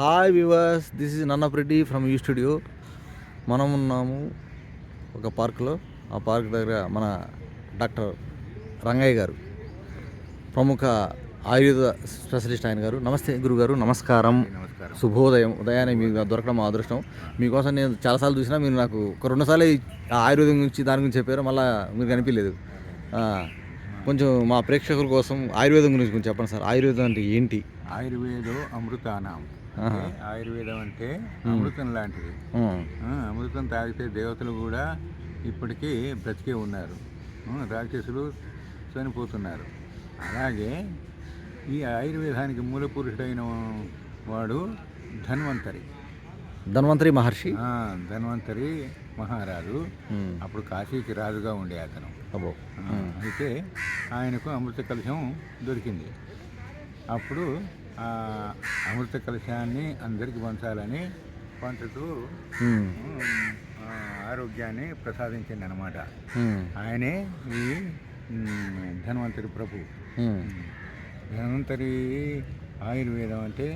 Hi viewers this is Nannapreddy from U studio మనం ఉన్నాము ఒక పార్క్లో ఆ పార్క్ దగ్గర మన డాక్టర్ రంగయ్య గారు ప్రముఖ ఆయుర్వేద స్పెషలిస్ట్ ఆయన గారు. నమస్తే గురుగారు నమస్కారం. నమస్కారం. శుభోదయం. ఉదయాన్నే మీకు దొరకడం మా అదృష్టం. మీకోసం నేను చాలాసార్లు చూసినా మీరు నాకు ఒక రెండుసార్లు ఆయుర్వేదం గురించి దాని గురించి చెప్పారు మళ్ళీ మీరు కనిపించలేదు. కొంచెం మా ప్రేక్షకుల కోసం ఆయుర్వేదం గురించి కొంచెం చెప్పండి సార్. ఆయుర్వేదం అంటే ఏంటి? ఆయుర్వేదం అమృతానం ఆయుర్వేదం అంటే అమృతం లాంటిది. అమృతం తాగితే దేవతలు కూడా ఇప్పటికీ బ్రతికే ఉన్నారు. రాక్షసులు చనిపోతున్నారు. అలాగే ఈ ఆయుర్వేదానికి మూల పురుషుడైన వాడు ధన్వంతరి. ధన్వంతరి మహర్షి? ధన్వంతరి మహారాజు. అప్పుడు కాశీకి రాజుగా ఉండే అతను. అయితే ఆయనకు అమృత కలశం దొరికింది. అప్పుడు అమృత కలశాన్ని అందరికి పంచాలని పంచుతూ ఆరోగ్యాన్ని ప్రసాదించింది అనమాట ఆయనే ఈ ధన్వంతరి ప్రభు. ధన్వంతరి ఆయుర్వేదం అంటే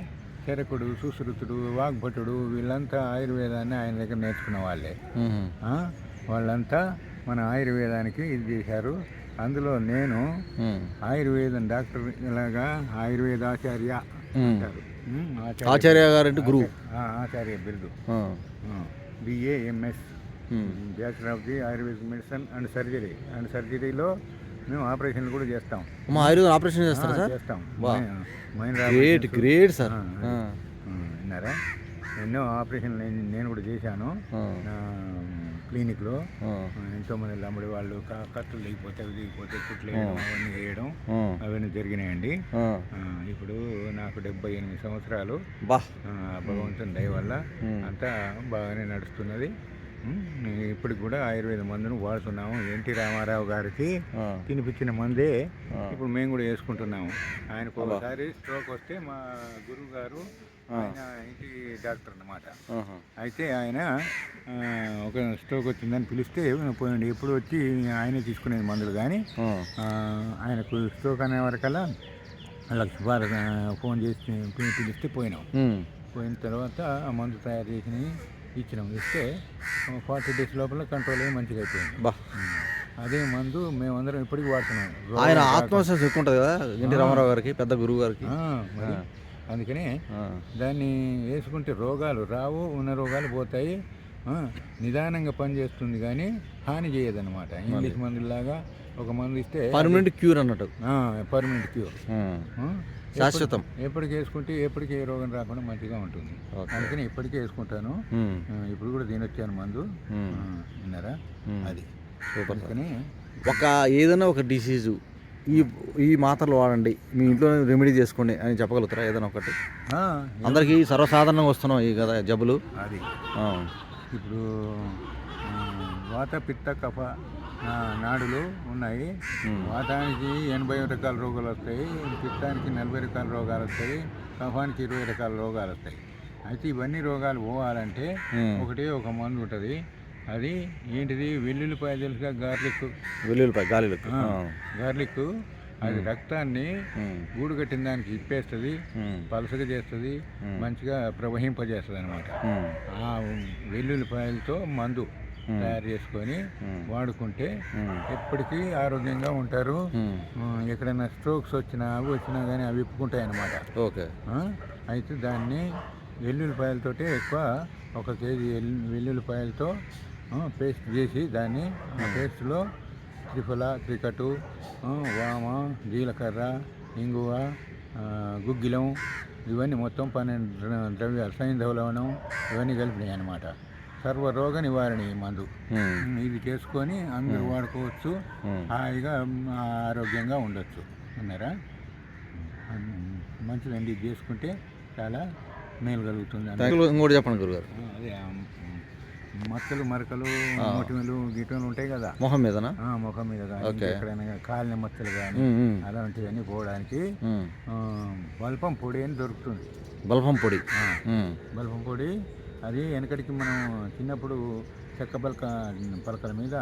చరకుడు సుశ్రుతుడు వాగ్భటుడు వీళ్ళంతా ఆయుర్వేదాన్ని ఆయన దగ్గర నేర్చుకున్న వాళ్ళే. వాళ్ళంతా మన ఆయుర్వేదానికి ఇది చేశారు. అందులో నేను ఆయుర్వేదం డాక్టర్ ఇలాగా. అంటారు. ఉమ్, ఆచార్య గారంటే గురువు. ఆ, ఆచార్య బిరుదు. BA MS bachelor of the ayurvedic medicine and surgery and సర్జరీలో మేము ఆపరేషన్లు కూడా చేస్తాం. మా ఆయుర్వేదం ఆపరేషన్ చేస్తారా ఆ, సార్? చేస్తాం. గ్రేట్ గ్రేట్ సార్ విన్నారా? ఎన్నో ఆపరేషన్లు నేను- కూడా చేశాను. క్లినిక్లో. ఎంతోమంది లంబడి వాళ్ళు క- కత్తులు లేకపోతే అవి లేకపోతే కుట్లు అవన్నీ వేయడం అవన్నీ జరిగినాయండి. ఇప్పుడు నాకు డెబ్బై ఎనిమిది సంవత్సరాలు. భగవంతుని దయ వల్ల. అంతా బాగానే నడుస్తున్నది. ఇప్పటికి కూడా ఆయుర్వేద మందును వాడుతున్నాము. ఎన్టీ రామారావు గారికి తినిపించిన మందే. ఇప్పుడు మేము కూడా వేసుకుంటున్నాము. ఆయనకు ఒకసారి స్ట్రోక్ వస్తే మా గురువు గారు ఆయన ఇంటి డాక్టర్ అన్నమాట. అయితే ఆయన ఒక స్ట్రోక్ వచ్చిందని పిలిస్తే పోయండి. ఎప్పుడు వచ్చి ఆయనే తీసుకునేది మందులు కానీ ఆయనకు స్ట్రోక్ అనే వరకల్లా వాళ్ళకి ఫోన్ చేసి పిలిస్తే పోయినాం. పోయిన తర్వాత ఆ మందు తయారు చేసి ఇచ్చినాం. ఇస్తే ఫార్టీ డేస్ లోపల కంట్రోల్ అయ్యి మంచిగా అయిపోయింది. బా. అదే మందు మేమందరం ఇప్పటికి వాడుతున్నాం. ఆయన ఆత్మవిశ్వాసం ఎక్కువ ఉంటుంది కదా? ఎన్టీ రామారావు గారికి పెద్ద గురువు గారికి. అందుకనే దాన్ని వేసుకుంటే రోగాలు రావు ఉన్న రోగాలు పోతాయి. నిదానంగా పనిచేస్తుంది కానీ హాని చేయదన్నమాట. ఇంగ్లీష్ మందులాగా ఒక మందు ఇస్తే పర్మనెంట్ క్యూర్ అన్నట్టు. పర్మనెంట్ క్యూర్ శాశ్వతం. ఎప్పటికి వేసుకుంటే ఎప్పటికి ఏ రోగం రాకుండా మంచిగా ఉంటుంది. అందుకని ఇప్పటికే వేసుకుంటాను. ఇప్పుడు కూడా తినొచ్చాను మందు. ఉమ్, ఆ, విన్నారా. అది. సూపర్. అందుకని ఒక ఏదైనా ఒక డిసీజు ఈ ఈ మాత్రలు వాడండి. మీ ఇంట్లో రెమెడీ చేసుకోండి అని చెప్పగలుగుతారా? ఏదైనా ఒకటి. అందరికీ సర్వసాధారణంగా వస్తున్నాం ఈ కదా జబ్బులు. అది. ఇప్పుడు వాత పిత్త కఫ నాడులు ఉన్నాయి. వాతానికి ఎనభై రకాల రోగాలు వస్తాయి. పిత్తానికి నలభై రకాల రోగాలు వస్తాయి. కఫానికి ఇరవై రకాల రోగాలు వస్తాయి. అయితే ఇవన్నీ రోగాలు పోవాలంటే. ఒకటే ఒక మందు ఉంటుంది. అది ఏంటిది? వెల్లుల్లిపాయ తెలుసుగా గార్లిక్. వెల్లుల్లిపాయ ఆ, గార్లిక్. అది రక్తాన్ని గూడు కట్టిన దానికి ఇప్పేస్తుంది. పలసగా చేస్తుంది. మంచిగా ప్రవహింపజేస్తుంది అనమాట ఆ వెల్లుల్లిపాయలతో మందు. తయారు చేసుకొని. వాడుకుంటే ఎప్పటికీ ఆరోగ్యంగా ఉంటారు. ఎక్కడైనా స్ట్రోక్స్ వచ్చినా అవి వచ్చినా కానీ అవి విప్పుకుంటాయి అన్నమాట. ఓకే. అయితే దాన్ని వెల్లుల్లిపాయలతోటే ఎక్కువ ఒక కేజీ వెల్లు- వెల్లుల్లిపాయలతో పేస్ట్ చేసి దాన్ని ఆ పేస్ట్లో త్రిఫల త్రికటు వామ జీలకర్ర ఇంగువ గుగ్గిలం ఇవన్నీ మొత్తం పన్నెండు ద్ర- ద్రవ్యాలు సైంధవ లవణం ఇవన్నీ కలిపినాయి అన్నమాట. సర్వరోగ నివారణ ఈ మందు ఇది చేసుకొని అందరూ వాడుకోవచ్చు. హాయిగా ఆరోగ్యంగా ఉండొచ్చు. అన్నారా మంచిదండి. ఇది చేసుకుంటే చాలా మేలు కలుగుతుంది. ఇంకోటి చెప్పండి గురుగారు. అదే మచ్చలు మరకలు మొటిమలు గిటలు ఉంటాయి కదా? ముఖం మీద కానీ ఓకే. ఎక్కడైనా కాలిన మచ్చలు కానీ అలాంటివన్నీ పోవడానికి బల్పం పొడి అని దొరుకుతుంది. బల్ఫం పొడి. బల్పం పొడి అది వెనకటికి మనం చిన్నప్పుడు చెక్క బల్క పలకల మీద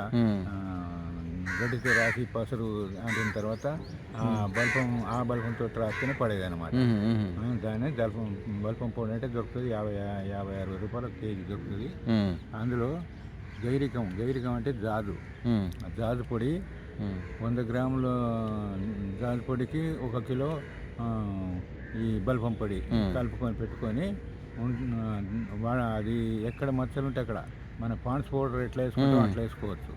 గడ్డితో రాసి పసరు అంటిన తర్వాత ఆ బల్పం ఆ బల్పంతో రాస్తేనే పడేది అనమాట దాన్ని బల్పం బల్పం పొడి అంటే దొరుకుతుంది యాభై యాభై అరవై రూపాయలు కేజీ దొరుకుతుంది. అందులో గైరికం గైరికం అంటే ఆ జాజు పొడి. వంద గ్రాముల జాజు పొడికి ఒక కిలో ఈ బల్పం పొడి కలుపుకొని పెట్టుకొని అది ఎక్కడ మచ్చలు ఉంటే అక్కడ. మన పాన్స్ పౌడర్ ఎట్లా వేసుకుంటాం అట్లా వేసుకోవచ్చు.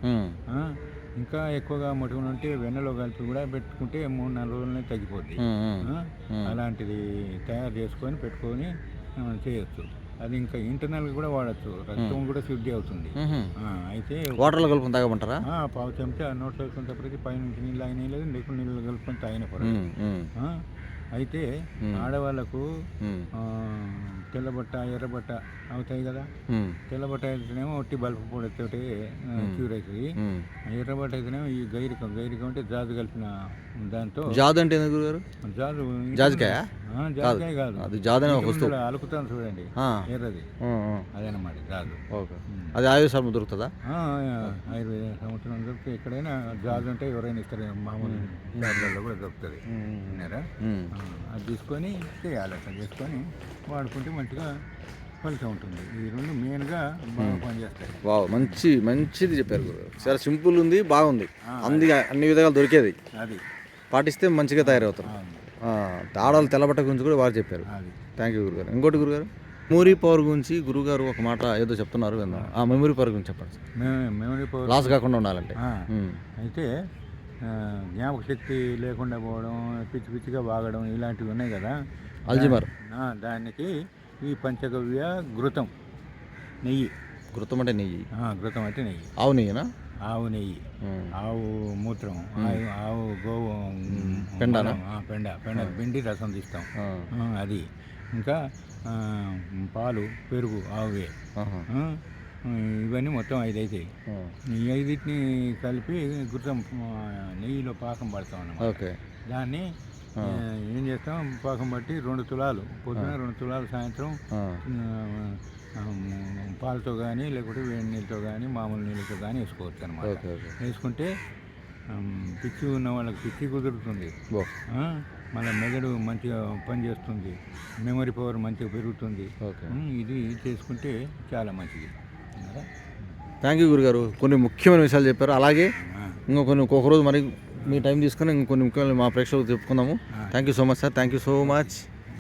ఇంకా ఎక్కువగా ముట్టుకుని ఉంటే వెన్నలో కలిపి కూడా పెట్టుకుంటే మూడు నాలుగు రోజులనే తగ్గిపోద్ది. అలాంటిది తయారు చేసుకొని పెట్టుకొని చేయొచ్చు. అది ఇంకా ఇంటర్నల్గా కూడా వాడచ్చు. రక్తం కూడా శుద్ధి అవుతుంది. అయితే వాటర్లో కలుపుకొని తాగమంటారా? ఆ, పావు చెంచా నోట్లో వేసుకునేటప్పటికి పైనుంచి నీళ్ళు అయినా లేదు లేకుండా నీళ్ళు కలుపుకొని తాగిన ఆ, అయితే ఆడవాళ్ళకు తెల్లబట్ట ఎర్రబట్ట అవుతాయి కదా? తెల్లబట్ట అయితేనేమో ఒట్టి బల్బు పొడితోటి క్యూర్ అవుతుంది. ఎర్రబట్ట అయితేనేమో ఈ గైరికం గైరికం అంటే జాజు కలిపిన దాంతో జాదు అంటే గురుగారు? జాజు జాజికాయ? జాజికాయ కాదు. అది జాదు వస్తువు. అలుకుతాను చూడండి. ఎర్రది. అదనమాట జాజు. ఓకే. అది ఆయుర్వేదం దొరుకుతుందా? ఆ, ఆయుర్వేద సంవత్సరం దొరికితే ఎక్కడైనా జాజు అంటే ఎవరైనా ఇస్తారు మామూలు షాపులలో కూడా దొరుకుతుంది. అది తీసుకొని చేయాలి అట్లా చేసుకొని వాడుకుంటే మంచిగా ఫలితం ఉంటుంది. ఈ రెండు మెయిన్గా బాగా పనిచేస్తాయి. వావ్ మంచి మంచిది చెప్పారు గురుగారు చాలా సింపుల్ ఉంది బాగుంది. అంది. అన్ని విధాలు దొరికేది. అది. పాటిస్తే మంచిగా తయారవుతారు. ఆడవాళ్ళు తెల్లబట్ట గురించి కూడా వారు చెప్పారు. థ్యాంక్ యూ గురుగారు. ఇంకోటి గురుగారు మెమరీ పవర్ గురించి గురుగారు ఒక మాట ఏదో చెప్తున్నారు విందాం ఆ మెమరీ పవర్ గురించి చెప్పండి మెమరీ పవర్ లాస్ కాకుండా ఉండాలంటే. అయితే జ్ఞాపక శక్తి లేకుండా పోవడం పిచ్చి పిచ్చిగా వాగడం ఇలాంటివి ఉన్నాయి కదా. అల్జిమర్ దానికి ఈ పంచగవ్య ఘృతం. నెయ్యి. గుర్తం అంటే నెయ్యి? ఘృతం అంటే నెయ్యి. ఆవు నెయ్యినా? ఆవు నెయ్యి. ఆవు మూత్రం. ఆవు గోవు పెండనా? ఆ, పెండ. పెండ. పిండి రసం తీస్తాం. అది. ఇంకా పాలు పెరుగు ఆవువే. ఇవన్నీ మొత్తం ఐదు అవుతాయి ఈ ఐదిటిని కలిపి గుర్రం ఆ, నెయ్యిలో పాకం పడతాం అన్నమాట. ఓకే. దాన్ని ఏం చేస్తాం? పాకం బట్టి రెండు తులాలు. పొద్దున రెండు తులాలు సాయంత్రం పాలతో కానీ లేకపోతే వేడి నీళ్ళతో కానీ మామూలు నీళ్ళతో కానీ వేసుకోవచ్చు అనమాట ఓకే ఓకే. వేసుకుంటే పిచ్చి ఉన్న వాళ్ళకి పిచ్చి కుదురుతుంది. మన మెదడు మంచిగా పనిచేస్తుంది. మెమరీ పవర్ మంచిగా పెరుగుతుంది. ఇది చేసుకుంటే చాలా మంచిది? థ్యాంక్ యూ గురుగారు. కొన్ని ముఖ్యమైన విషయాలు చెప్పారు. అలాగే ఇంకో కొన్ని ఒక్కొక్క రోజు మరి మీ టైం తీసుకొని ఇంకొన్ని ముఖ్యమైన మా ప్రేక్షకులకు చెప్పుకుందాము. Thank you so much sir thank you so much